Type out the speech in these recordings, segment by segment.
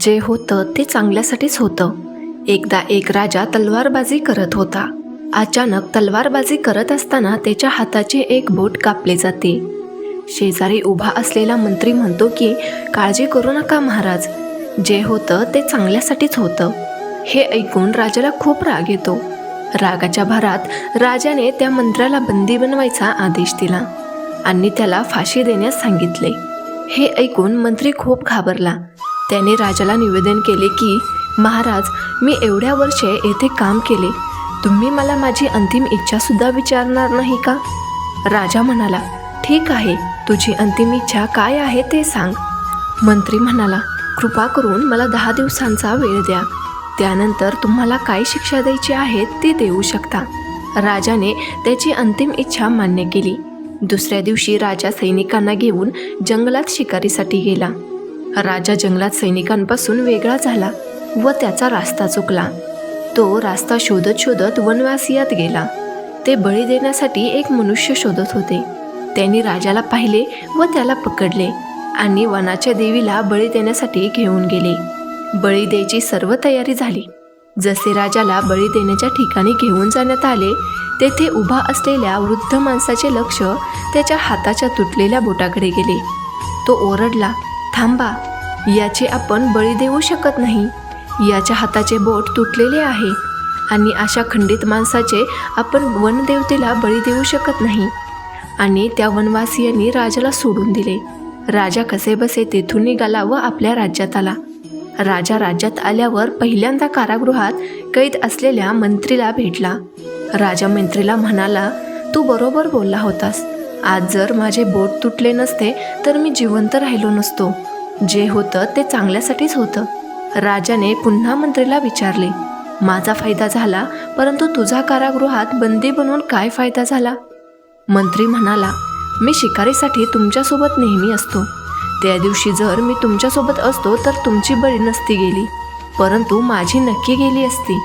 जे होतं ते चांगल्यासाठीच होतं. एकदा एक राजा तलवारबाजी करत होता. अचानक तलवारबाजी करत असताना त्याच्या हाताचे एक बोट कापले जाते. शेजारी उभा असलेला मंत्री म्हणतो की काळजी करू नका महाराज. जे होतं ते चांगल्यासाठीच होतं. हे ऐकून राजाला खूप राग येतो. रागाच्या भारात राजाने त्या मंत्र्याला बंदी बनवायचा आदेश दिला आणि त्याला फाशी देण्यास सांगितले. हे ऐकून मंत्री खूप घाबरला. त्याने राजाला निवेदन केले की महाराज मी एवढ्या वर्षे येथे काम केले. तुम्ही मला माझी अंतिम इच्छासुद्धा विचारणार नाही का? राजा म्हणाला ठीक आहे. तुझी अंतिम इच्छा काय आहे ते सांग. मंत्री म्हणाला कृपा करून मला दहा दिवसांचा वेळ द्या. त्यानंतर तुम्हाला काय शिक्षा द्यायची आहे ती देऊ शकता. राजाने त्याची अंतिम इच्छा मान्य केली. दुसऱ्या दिवशी राजा सैनिकांना घेऊन जंगलात शिकारीसाठी गेला. राजा जंगलात सैनिकांपासून वेगळा झाला व त्याचा रास्ता चुकला. तो रास्ता शोधत शोधत वनवासियात गेला. ते बळी देण्यासाठी एक मनुष्य शोधत होते. त्यांनी राजाला पाहिले व त्याला पकडले आणि वनाच्या देवीला बळी देण्यासाठी घेऊन गेले. बळी द्यायची सर्व तयारी झाली. जसे राजाला बळी देण्याच्या ठिकाणी घेऊन जाण्यात आले तेथे उभा असलेल्या वृद्ध माणसाचे लक्ष त्याच्या हाताच्या तुटलेल्या बोटाकडे गेले. तो ओरडला थांबा. याचे आपण बळी देऊ शकत नाही. याच्या हाताचे बोट तुटलेले आहे आणि अशा खंडित माणसाचे आपण वनदेवतेला बळी देऊ शकत नाही. आणि त्या वनवासियांनी राजाला सोडून दिले. राजा कसेबसे तेथून निघाला व आपल्या राज्यात आला. राजा राज्यात आल्यावर पहिल्यांदा कारागृहात कैद असलेल्या मंत्रीला भेटला. राजा मंत्रीला म्हणाला तू बरोबर बोलला होतास. आज जर माझे बोट तुटले नसते तर मी जिवंत राहिलो नसतो. जे होतं ते चांगल्यासाठीच होतं. राजाने पुन्हा मंत्रीला विचारले माझा फायदा झाला परंतु तुझा कारागृहात बंदी बनवून काय फायदा झाला? मंत्री म्हणाला मी शिकारीसाठी तुमच्यासोबत नेहमी असतो. त्या दिवशी जर मी तुमच्यासोबत असतो तर तुमची बळी नसती गेली परंतु माझी नक्की गेली असती.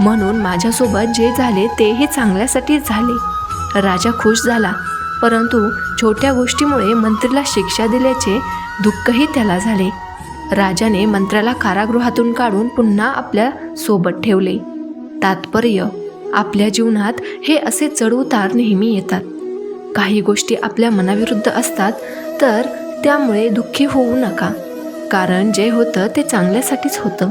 म्हणून माझ्यासोबत जे झाले तेही चांगल्यासाठीच झाले. राजा खुश झाला परंतु छोट्या गोष्टीमुळे मंत्रीला शिक्षा दिल्याचे दुःखही त्याला झाले. राजाने मंत्र्याला कारागृहातून काढून पुन्हा आपल्यासोबत ठेवले. तात्पर्य आपल्या जीवनात हे असे चढउतार नेहमी येतात. काही गोष्टी आपल्या मनाविरुद्ध असतात तर त्यामुळे दुःखी होऊ नका. कारण जे होतं ते चांगल्यासाठीच होतं.